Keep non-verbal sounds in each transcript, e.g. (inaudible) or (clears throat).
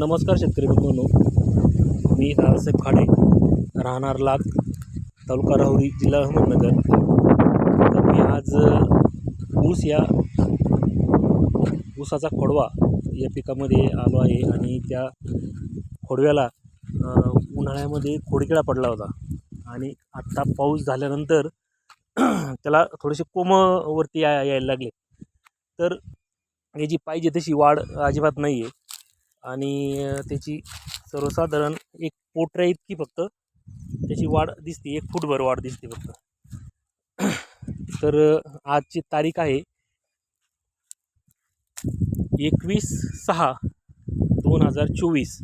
नमस्कार शेतकरी बंधूंनो मी दादासाहेब खाडे राहणार लाग तालुका राहुरी जिल्हा अहमदनगर. तर मी आज ऊस या ऊसाचा खोडवा या पिकामध्ये आलो आहे आणि त्या खोडव्याला उन्हाळ्यामध्ये खोडकिडा पडला होता. आणि आत्ता पाऊस झाल्यानंतर (clears throat) त्याला थोडेसे कोमवरती या यायला लागले. तर याची पाहिजे तशी वाढ अजिबात नाही आहे आणि त्याची सर्वसाधारण एक पोटऱ्या इतकी फक्त. त्याची वाढ दिसते एक फूटभर वाढ दिसते फक्त. तर आजची तारीख आहे एकवीस सहा दोन हजार चोवीस.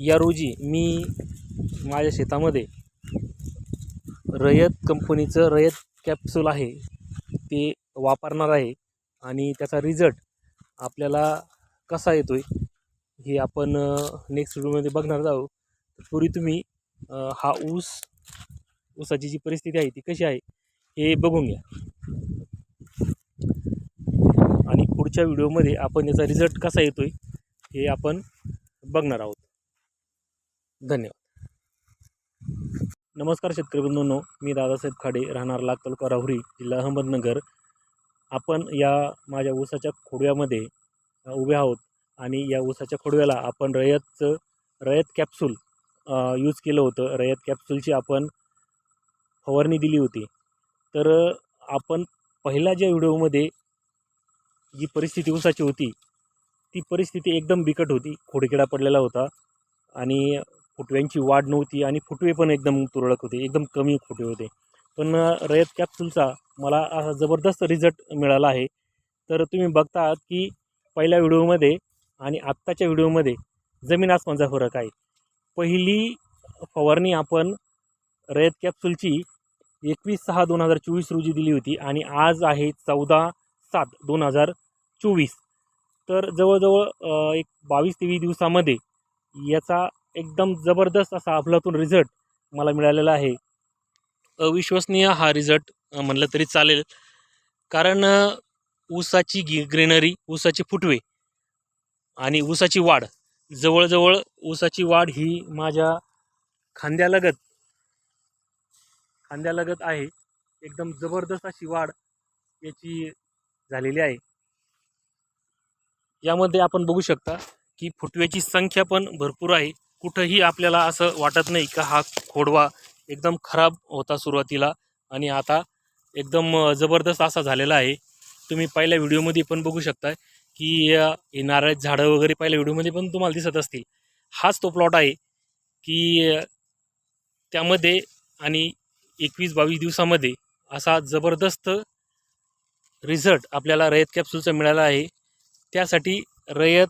या रोजी मी माझ्या शेतामध्ये रयत कंपनीचं रयत कॅप्सूल आहे ते वापरणार आहे आणि त्याचा रिझल्ट आपल्याला कसा येतो आहे हे आपण नेक्स्ट व्हिडिओमध्ये बघणार आहोत. पूर्वी तुम्ही हा ऊस ऊसाची जी परिस्थिती आहे ती कशी आहे हे बघून घ्या. आणि पुढच्या व्हिडिओमध्ये आपण याचा रिझल्ट कसा येतो आहे हे आपण बघणार आहोत. धन्यवाद. नमस्कार शेतकरी बंधूंनो मी दादासाहेब खाडे राहणार लाग तालुका राहुरी जिल्हा अहमदनगर. आपण या माझ्या ऊसाच्या खोडव्यामध्ये उभे आहोत. आणि या ऊसाच्या खोडव्याला आपण रयतचं रयत कॅप्सूल यूज केलं होतं. रयत कॅप्सूलची आपण फवारणी दिली होती. तर आपण पहिल्या ज्या व्हिडिओमध्ये जी परिस्थिती ऊसाची होती ती परिस्थिती एकदम बिकट होती. खोडकिडा पडलेला होता. आणि फुटव्यांची वाढ नव्हती आणि फुटवे पण एकदम तुरळक होते. एकदम कमी फुटवे होते. पण रयत कॅप्सूलचा मला जबरदस्त रिझल्ट मिळाला आहे. तर तुम्ही बघता की पहिल्या व्हिडिओमध्ये आणि आत्ताच्या व्हिडिओमध्ये जमीन आसमानचा फरक आहे. पहिली फवारणी आपण रयत कॅप्सूलची एकवीस सहा दोन हजार चोवीस रोजी दिली होती आणि आज आहे चौदा सात दोन हजार चोवीस. तर जवळजवळ एक बावीस तेवीस दिवसामध्ये याचा एकदम जबरदस्त असा अफलातून रिझल्ट मला मिळालेला आहे. अविश्वसनीय हा रिझल्ट म्हणलं तरी चालेल. कारण ऊसाची गी ग्रीनरी ऊसाचे फुटवे आणि ऊसाची वाढ. जवळजवळ ऊसाची वाढ ही माझ्या खांद्यालगत खांद्यालगत आहे. एकदम जबरदस्त अशी वाढ याची झालेली आहे. यामध्ये आपण बघू शकता की फुटव्याची संख्या पण भरपूर आहे. कुठंही आपल्याला असं वाटत नाही का हा खोडवा एकदम खराब होता सुरुवातीला आणि आता एकदम जबरदस्त असा झालेला आहे. तुम्ही पहिल्या व्हिडिओमध्ये पण बघू शकता की हे नारळ झाडं वगैरे पहिल्या व्हिडिओमध्ये पण तुम्हाला दिसत असतील. हाच तो प्लॉट आहे की त्यामध्ये आणि एकवीस बावीस दिवसामध्ये असा जबरदस्त रिझल्ट आपल्याला रयत कॅप्सूलचा मिळाला आहे. त्यासाठी रयत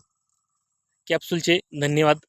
कॅप्सूलचे धन्यवाद